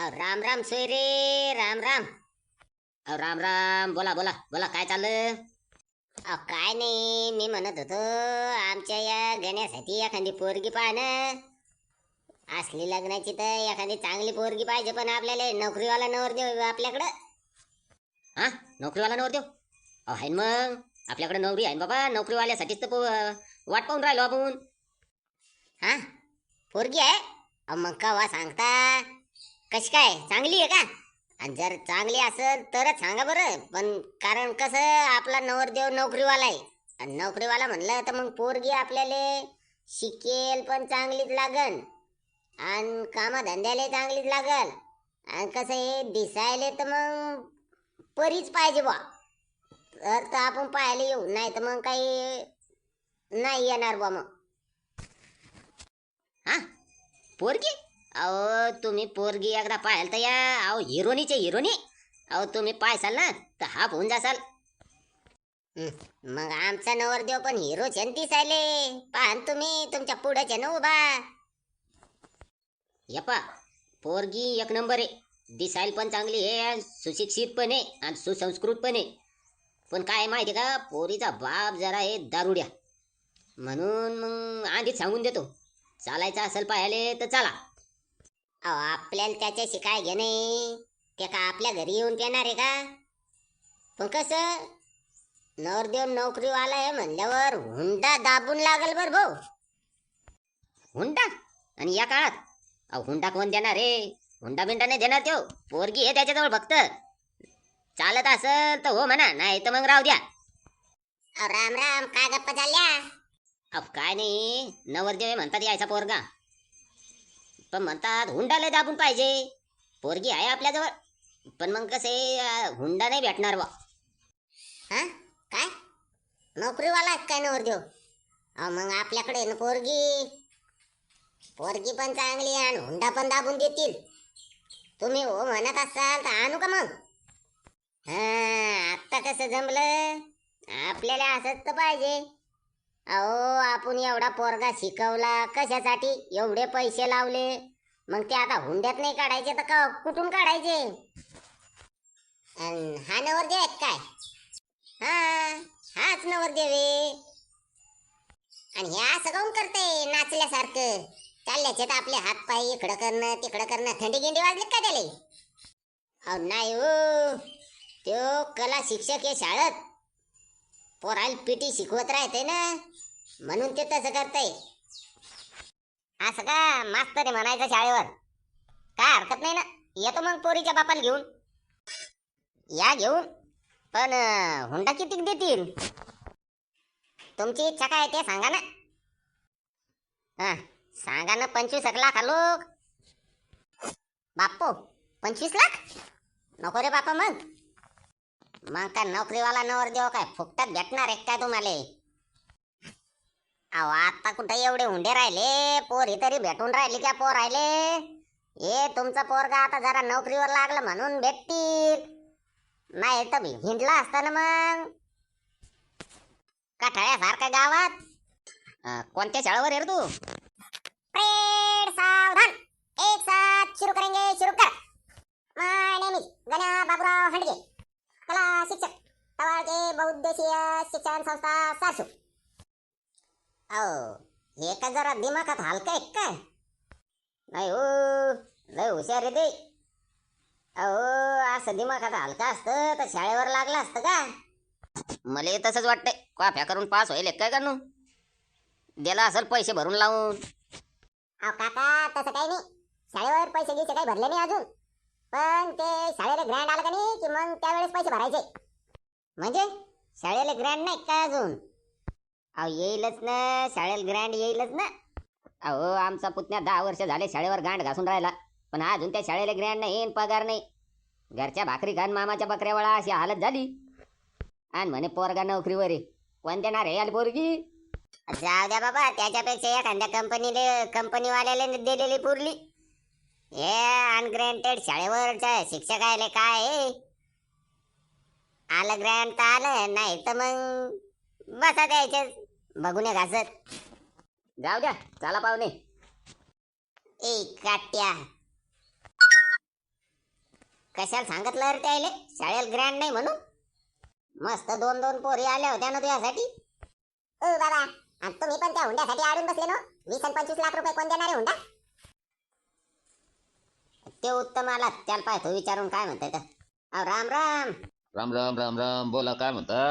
अहो, राम राम सोयरे राम राम. अहो, राम राम बोला बोला बोला काय चाललं? अहो, काय नाही मी म्हणत होतो आमच्या या गण्यासाठी एखादी पोरगी पाहणं. असली लग्नाची तर एखादी चांगली पोरगी पाहिजे पण आपल्याला नोकरीवाला नवर देऊ आपल्याकडं. हा? नोकरीवाला नवर देऊ? अहो आहे मग. आपल्याकडे नोकरी आहे ना बाबा नोकरीवाल्यासाठीच तर पो- वाट पाहून राहिलो आपण. हा? पोरगी आहे? अहो, मग कवा सांगता? कशी काय? चांगली आहे का? आणि जर चांगली असेल तरच सांगा बरं. पण कारण कसं आपला नवरदेव नोकरीवाला आहे. आणि नोकरीवाला म्हणलं तर मग पोरगी आपल्याला शिकेल पण चांगलीच लागन. आणि कामधंद्याला चांगलीच लागल. आणि कसं आहे दिसायला तर मग परीच पाहिजे बा तर तर आपण पाहायला येऊ. नाही तर मग काही नाही येणार बा मग. हा? पोरगी? अहो तुम्ही पोरगी एकदा पाहाल तर या अहो हिरोनीचे हिरोनी. अहो तुम्ही पाहसाल ना तर हा होऊन जासाल. हं, मग आमचा नवरदेव पण हिरो छन दिसायले पाहान तुम्ही तुमच्या पुढेचे ना उभा. यप्पा पोरगी एक नंबर. आहे दिसायला पण चांगली आहे आणि सुशिक्षित पण आहे आणि सुसंस्कृत पण आहे. पण काय माहिती का पोरीचा बाप जरा आहे दारुड्या. म्हणून मग आधीच सांगून देतो. चालायचं असेल पाहायले तर चला. अहो आपल्याला त्याच्याशी काय घेणे ते का आपल्या घरी येऊन पेणार आहे का? पण कसं? नवरदेव नोकरीवाला आहे म्हणल्यावर हुंडा दाबून लागल बर भाऊ. हुंडा? आणि या काळात? अहो हुंडा कोण देणार रे हुंडा बिंडा नाही देणार तो पोरगी आहे त्याच्याजवळ फक्त. चालत असल तर हो म्हणा नाही तर मग राहू द्या. राम राम काय गप्पा झाल्या? अहो काय नाही. नवरदेव आहे म्हणतात यायचा पोरगा. पण म्हणतात हुंडाला दाबून पाहिजे. पोरगी आहे आपल्याजवळ. पण मग कसे हुंडा नाही भेटणार बा हा? काय? नोकरीवाला काय नवरदेव? अहो मग आपल्याकडे ना पोरगी. पोरगी पण चांगली आहे आणि हुंडा पण दाबून देतील. तुम्ही हो म्हणत असाल तर आणू का मग? हा आत्ता कसं जमलं आपल्याला असंच तर पाहिजे. अहो आपण एवढा पोरगा शिकवला कशासाठी एवढे पैसे लावले? मग ते आता हुंड्यात नाही काढायचे तर का कुठून काढायचे? हा नवरदेव आहेत काय? हा हाच नवरदेव आहे. आणि हे असं काऊन करते नाचल्यासारखं? चालल्याचे तर आपले हात पाय इकडं करणं तिकडं करणं थंडी गिंडी वाजली का त्याला? अहो नाही हो. त्यो कला शिक्षक आहे शाळेत. पोराला पीटी शिकवत राहते ना म्हणून ते तसं करतय. असं का मास्तर आहे म्हणायचं शाळेवर. काय हरकत नाही ना येतो मग पोरीच्या बापाला घेऊन. या घेऊन पण हुंडा किती देतील? तुमची इच्छा काय आहे ते सांगा ना. हा सांगा ना पंचवीस एक लाख आलो बापू पंचवीस लाख? नको रे बापा मग. मग काय नोकरीवाला नवर देव काय? फुकटात भेटणार आहे काय तुम्हाला? अहो आता कुठे एवढे हुंडे राहिले? पोरी तरी भेटून राहिली का पोर राहिले हे तुमचा पोरगा आता जरा नोकरीवर लागलं म्हणून भेटतील. नाही तर हिंडला असता ना मग. कठाळ्यासारख्या गावात. अं, कोणत्या शाळेवर आहे रे तू? प्रेड सावधान. एक साथ शुरू करेंगे शुरू कर. माय नेम इज गणा बाबूराव हंडगे. शिक्षक. तवाळके बहुउद्देशीय शिक्षण संस्था सासू. अहो हे का जरा दिमागात हलकं आहे काय? नाही हो लय हुशार आहे ते. अहो असं दिमागात हलका असतं तर शाळेवर लागलं असतं का? मला तसंच वाटतंय. कॉफ्या करून पास होईल काय का दिला असेल पैसे भरून लावून. अहो काका तसं काही नाही. शाळेवर पैसे घ्यायचे काही भरले नाही अजून. पण ते शाळेला ग्रँड आलं का नाही की मग त्यावेळेस पैसे भरायचे. म्हणजे शाळेला ग्रँड नाही का अजून? अहो येईलच ना शाळेला ग्रँड येईलच ना. अहो आमचा पुतण्या दहा वर्ष झाले शाळेवर गांड घासून राहिला पण अजून त्या शाळेला ग्रँड नाही पगार नाही. घरच्या भाकरी खान मामाच्या बकऱ्यावळा अशी हालत झाली. आणि म्हणे पोरगा नोकरीवर कोण देणार आहे याला पोरगी? जाऊ द्या बाबा त्याच्यापेक्षा एखाद्या कंपनीले कंपनीवाल्याला दिलेली पुरली. हे अनग्रँटेड शाळेवरच्या आले काय? आलं ग्रँड तर आलं नाही तर मग बसा द्यायचे. बघून घासत. जाऊ द्या चला पाहुणे. ए काट्या. कशाला सांगितलं रे त्याले? शाळेला ग्रँड नाही म्हणून? मस्त दोन दोन पोरी आल्या होत्या ना तुझ्यासाठी. ओ बाबा आणि तुम्ही पण त्या हुंड्यासाठी आडून बसले ना? वीस आणि पंचवीस लाख रुपये कोण देणार आहे हुंडा? ते उत्तम आला त्याला पाहतो विचारून काय म्हणताय तर अहो राम राम. राम राम राम राम. बोला काय म्हणता?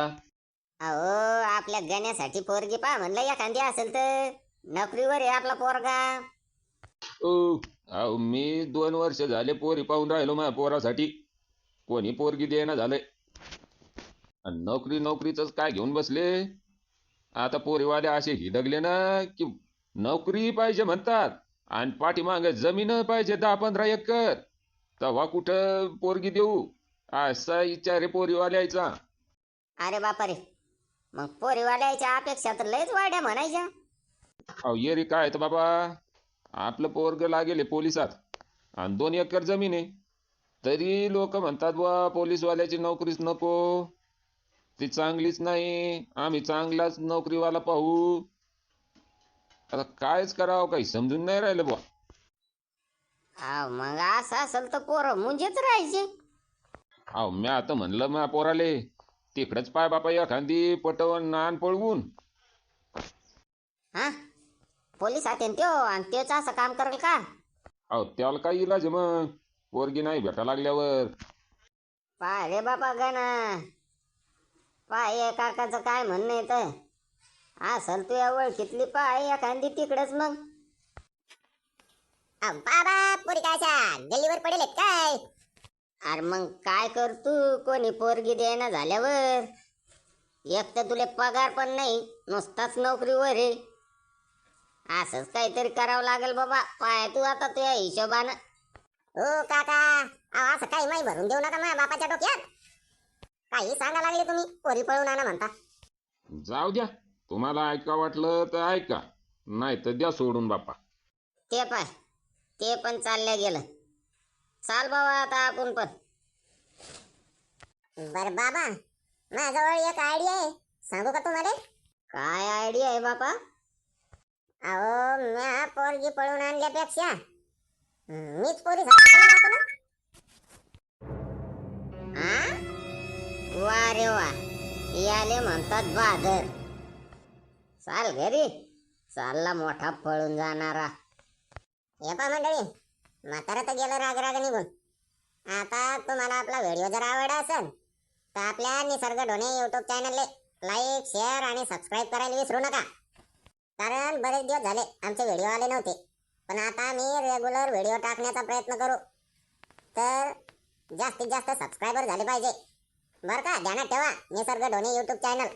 अहो आपल्या गण्यासाठी पोरगी पा म्हणलं एखादी असेल तर. नोकरीवर आहे आपला पोरगा. अहो मी दोन वर्ष झाले पोरी पाहून राहिलो माझ्या पोरासाठी. कोणी पोरगी देणं झालंय. नोकरी नोकरीच काय घेऊन बसले? आता पोरीवाले असे हिडगले ना की नोकरी पाहिजे म्हणतात. आणि पाठीमाग जमीन पाहिजे दहा पंधरा एकर. तेव्हा कुठं पोरगी देऊ? असा विचार आहे पोरीवाल्याचा. अरे बापा रे मग पोरीवाल्याच्या अपेक्षा तर लयच वाढ्या म्हणायच्या. अहो येरी काय तर बाबा. आपलं पोरग लागेल पोलिसात. आणि दोन एकर जमीन आहे. तरी लोक म्हणतात बा पोलीसवाल्याची नोकरीच नको. ती चांगलीच नाही. आम्ही चांगलाच नोकरीवाला पाहू. आता कायच करावं काही समजून नाही राहिलं बुवा. मग असं असेल तर पोरं मुंजेच राहायचे. अहो मी आता म्हणलं मा पोराले तिकडच पाय बापा एखादी पटवून नान पळवून. हा? पोलीस आते त्यो आणि तेच असं काम करेल का? अहो त्याला काय इलाज आहे मग? पोरगी नाही भेटा लागल्यावर. पाय रे बापा गणा. पाय काकाचं काय म्हणणं तर असल तू या ओळखीतली पाय एखादी तिकडच मग. अ, बाबा पुरी काय अशा गल्लीवर पडेल काय? अरे मग काय कर तू कोणी पोरगी देणं झाल्यावर. एक तर तुले पगार पण नाही नुसताच नोकरीवर आहे. असंच काहीतरी करावं लागेल बाबा पाय तू आता तुझ्या हिशोबानं. हो काका. अहो, असं काही माही भरून देऊ नका माझ्या बापाच्या डोक्यात. काही सांगा लागले तुम्ही पोरी पळून आणा म्हणता. जाऊ द्या. तुम्हाला ऐका वाटलं तर ऐका. नाही तर द्या सोडून बापा ते पाय ते पण चालल्या गेलं. चाल बाबा आता आपण पण. बर बाबा माझ्याजवळ एक आयडिया आहे. सांगू का तुम्हाला? काय आयडिया आहे बापा अहो म्या पोरगी पळून आणल्यापेक्षा मीच पोरी ना. हा वा रे वा. याले म्हणतात बहादर चाल घरी. चालला मोठा पळून जाणारा. हे मंडळी. म्हातारा तर गेलं राग राग निघून. आता तुम्हाला आपला व्हिडिओ जर आवडला असेल तर आपल्या निसर्ग ढोणे युट्यूब चॅनलले लाईक शेअर आणि सबस्क्राईब करायला विसरू नका. कारण बरेच दिवस झाले आमचे व्हिडिओ आले नव्हते. पण आता मी रेग्युलर व्हिडिओ टाकण्याचा प्रयत्न करू. तर जास्तीत जास्त सबस्क्रायबर झाले पाहिजे. बरं का? ध्यानात ठेवा. निसर्ग ढोणे यूट्यूब चॅनल